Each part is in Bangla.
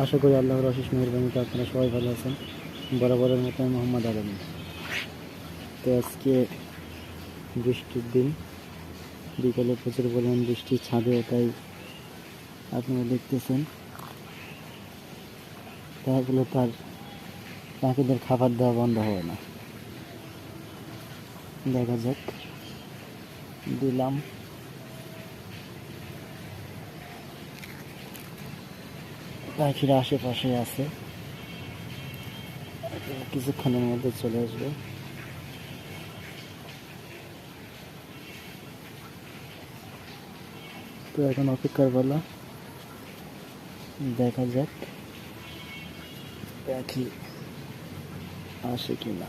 আশা করি আল্লাহর অশেষ মেহরবানিতে আপনারা সবাই ভালো আছেন। বরাবরের মতো আমি মোহাম্মদ আলমী। তো আজকে বৃষ্টির দিন, বিকালে প্রচুর পরিমাণ বৃষ্টি ছাদে, তাই আপনারা দেখতেছেন। দেখা গেলো তার পাখিদের খাবার দেওয়া বন্ধ হবে না। দেখা যাক। দিলাম। পাখিরা আশেপাশে আছে কিছুক্ষণের মধ্যে চলে আসবে। তো এখন অপেক্ষার বেলা দেখা যাক পাখি আসে কিনা।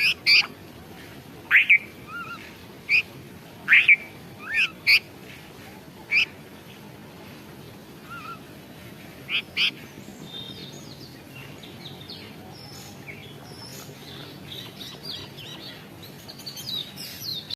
Beep, beep.